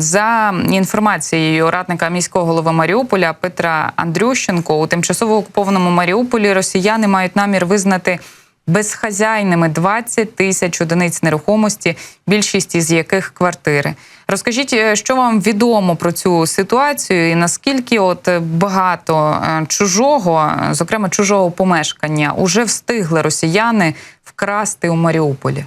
За інформацією радника міського голови Маріуполя Петра Андрющенко, у тимчасово окупованому Маріуполі росіяни мають намір визнати безхазяйними 20 тисяч одиниць нерухомості, більшість із яких квартири. Розкажіть, е, що вам відомо про цю ситуацію, і наскільки от е, багато е, чужого, зокрема чужого помешкання, уже встигли росіяни вкрасти у Маріуполі?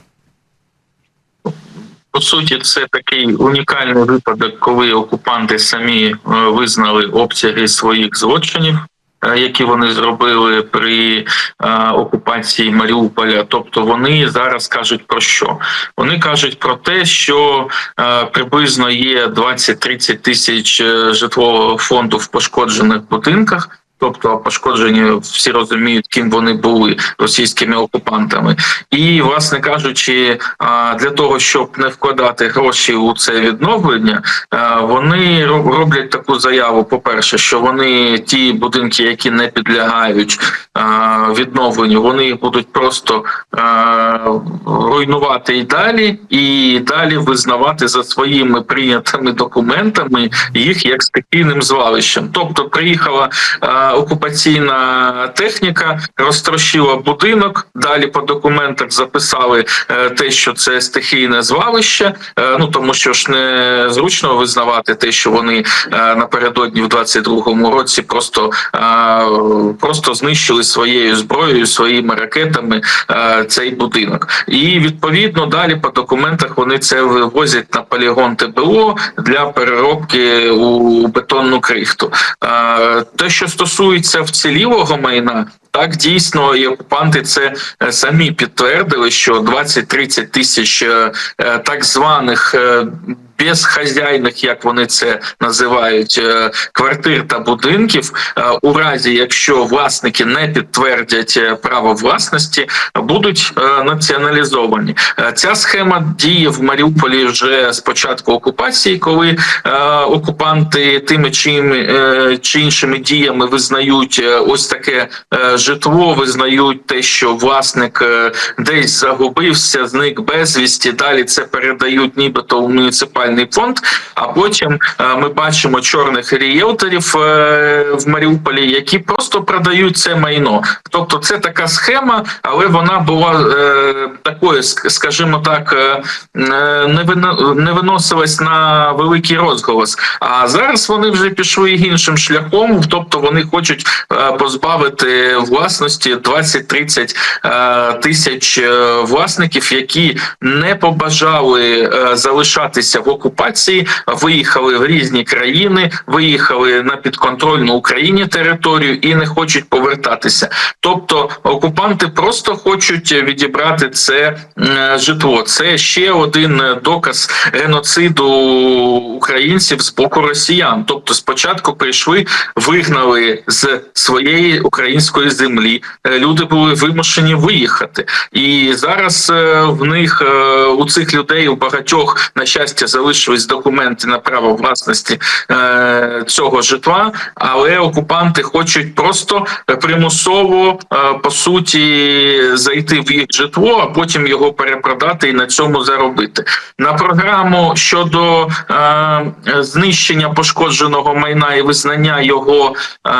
По суті, це такий унікальний випадок, коли окупанти самі е, визнали обсяги своїх злочинів, е, які вони зробили при е, окупації Маріуполя. Тобто вони зараз кажуть про що? Вони кажуть про те, що приблизно є 20-30 тисяч житлового фонду в пошкоджених будинках. Тобто пошкоджені всі розуміють, ким вони були російськими окупантами, і власне кажучи, для того, щоб не вкладати гроші у це відновлення, вони роблять таку заяву. По перше, що вони ті будинки, які не підлягають відновленню, вони їх будуть просто руйнувати і далі, і далі визнавати за своїми прийнятими документами їх як стихійним звалищем. Тобто приїхала окупаційна техніка, розтрощила будинок. Далі по документах записали е, те, що це стихійне звалище. е, ну тому що ж не зручно визнавати те, що вони е, напередодні в 22-му році просто, просто знищили своєю зброєю, своїми ракетами цей будинок. І відповідно далі по документах вони це вивозять на полігон ТБО для переробки у бетонну крихту. Те, що стосується вцілілого майна, так дійсно і окупанти це е, самі підтвердили, що 20-30 тисяч е, е, так званих. Безхазяйних, як вони це називають, квартир та будинків, у разі якщо власники не підтвердять право власності, будуть націоналізовані. Ця схема діє в Маріуполі вже з початку окупації, коли окупанти тими чи, іншими діями визнають ось таке житло, визнають те, що власник е, десь загубився, зник безвісті. Далі це передають нібито у муніципальний фонд. А потім е, ми бачимо чорних ріелторів е, в Маріуполі, які просто продають це майно. Тобто, це така схема, але вона була такою, скажімо так, не вино- не виносилась на великий розголос. А зараз вони вже пішли іншим шляхом, тобто вони хочуть позбавити власності 20-30 е, тисяч е, власників, які не побажали е, залишатися в окупації, виїхали в різні країни, виїхали на підконтрольну Україні територію і не хочуть повертатися. Тобто окупанти просто хочуть відібрати це житло. Це ще один доказ геноциду українців з боку росіян. Тобто, спочатку прийшли, вигнали з своєї української землі. Е, Люди були вимушені виїхати, і зараз е, в них е, у цих людей у багатьох на щастя залишились документи на право власності цього житла, але окупанти хочуть просто примусово по суті зайти в їх житло, а потім його перепродати і на цьому заробити. На програму щодо знищення пошкодженого майна і визнання його е,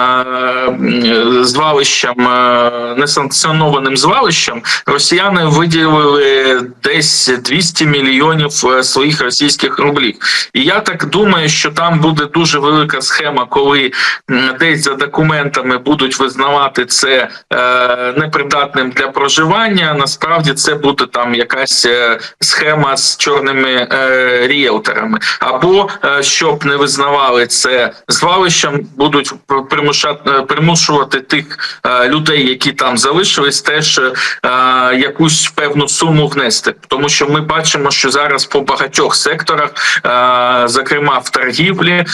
е, несанкціонованим звалищем, росіяни виділили десь 200 мільйонів е, своїх російських рублів. І я так думаю, що там буде дуже велика схема, коли десь за документами будуть визнавати це е, непридатним для проживання. Насправді це буде там якась схема з чорними ріелторами, або щоб не визнавали це звалищем, будуть примушати примушувати тих людей, які там залишились, теж е, якусь певну суму внести, тому що ми бачимо, що зараз по багатьох секторах, е, зокрема в торгівлі, е,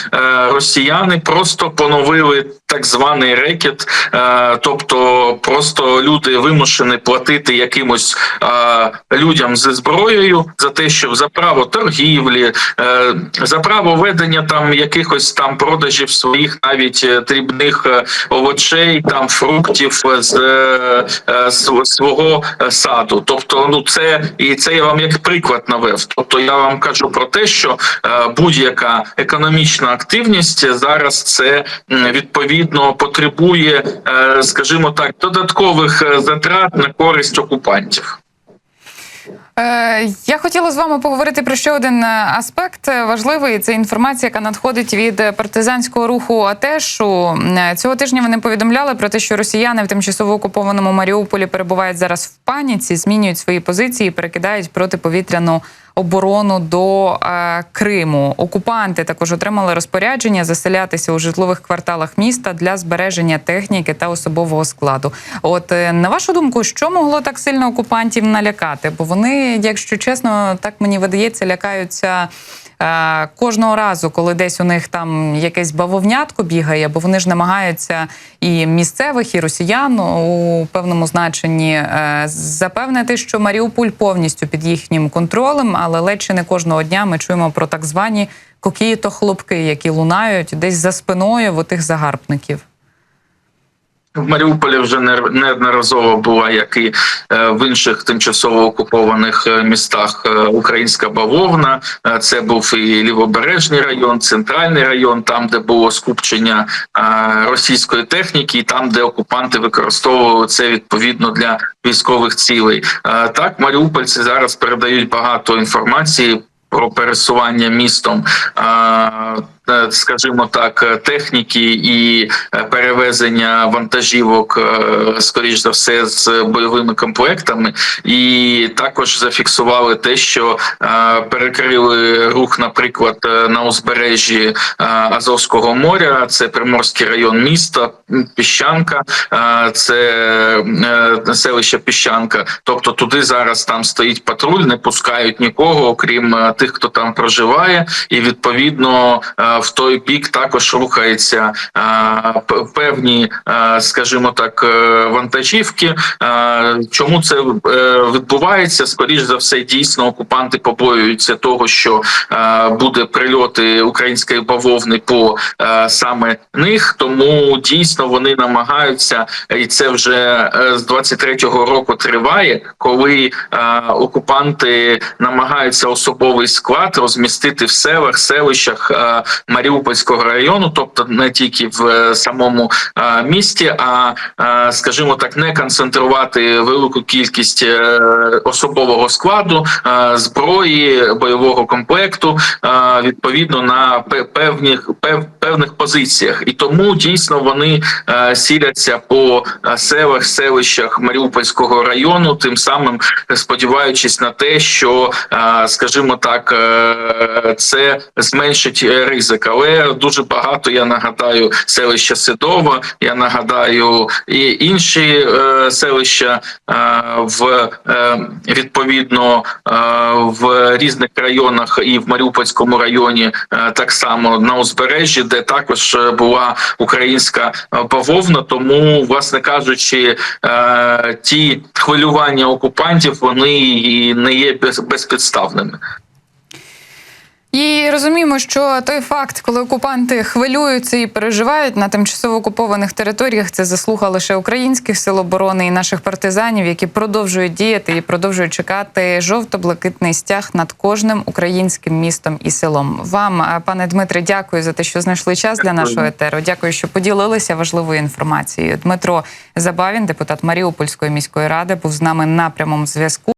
росіяни просто поновили так званий рекет, е, тобто просто люди вимушені платити якимось е, людям зі зброєю за те, що за право торгівлі, е, за право ведення там якихось там продажів своїх навіть дрібних овочей, там фруктів з св- свого саду. Тобто, ну це і це я вам як приклад навев. Тобто я вам кажу про те, що будь-яка економічна активність зараз це м, відповідно потребує, е, скажімо так, додаткових е, затрат на користь окупантів. Е, Я хотіла з вами поговорити про ще один аспект важливий. Це інформація, яка надходить від партизанського руху Атешу. Цього тижня вони повідомляли про те, що росіяни в тимчасово окупованому Маріуполі перебувають зараз в паніці, змінюють свої позиції, перекидають протиповітряну оборону до е, Криму. Окупанти також отримали розпорядження заселятися у житлових кварталах міста для збереження техніки та особового складу. От е, на вашу думку, що могло так сильно окупантів налякати? Бо вони, якщо чесно, так мені видається, лякаються. Е, Кожного разу, коли десь у них там якесь бавовнятко бігає, бо вони ж намагаються і місцевих, і росіян у певному значенні е, запевнити, що Маріуполь повністю під їхнім контролем, але ледь чи не кожного дня ми чуємо про так звані кокіїто хлопки, які лунають десь за спиною в отих загарбників. В Маріуполі вже не- неодноразово була, як і е, в інших тимчасово окупованих е, містах е, українська бавовна. Це був і лівобережний район, центральний район, там, де було скупчення російської техніки, і там, де окупанти використовували це відповідно для військових цілей. Так, маріупольці зараз передають багато інформації. Про пересування містом, скажімо так, е, техніки і е, перевезення вантажівок, е, скоріш за все, з бойовими комплектами, і також зафіксували те, що е, перекрили рух, наприклад, е, на узбережжі е, Азовського моря. Це Приморський район міста, Піщанка, е, це е, селище Піщанка. Тобто туди зараз там стоїть патруль, не пускають нікого, окрім е, тих, хто там проживає, і відповідно е, в той бік також рухається е, певні, е, скажімо так, е, вантажівки. Чому це відбувається? Скоріш за все, дійсно окупанти побоюються того, що буде прильоти української бавовни по саме них. Тому дійсно вони намагаються, і це вже з 23-го року триває, коли окупанти намагаються особовий склад розмістити в селах, селищах Маріупольського району, тобто не тільки в е, самому е, місті, а е, скажімо так, не концентрувати велику кількість особового складу, зброї, бойового комплекту відповідно на певних пев- певних позиціях, і тому дійсно вони сіляться по селах, селищах Маріупольського району, тим самим сподіваючись на те, що, скажімо так, це зменшить е, ризик. Але дуже багато я нагадаю селища Сидова, я нагадаю і інші е, селища е, в е, відповідно е, в різних районах і в Маріупольському районі е, так само на узбережжі, де також е, була українська е, бавовна. Тому, власне кажучи, е, ті хвилювання окупантів вони і не є без- безпідставними. І розуміємо, що той факт, коли окупанти хвилюються і переживають на тимчасово окупованих територіях, це заслуга лише українських сил оборони і наших партизанів, які продовжують діяти і продовжують чекати жовто-блакитний стяг над кожним українським містом і селом. Вам, е, пане Дмитре, дякую за те, що знайшли час для нашого етеру. Дякую, що поділилися важливою інформацією. Дмитро Забавін, депутат Маріупольської міської ради, був з нами на прямому зв'язку.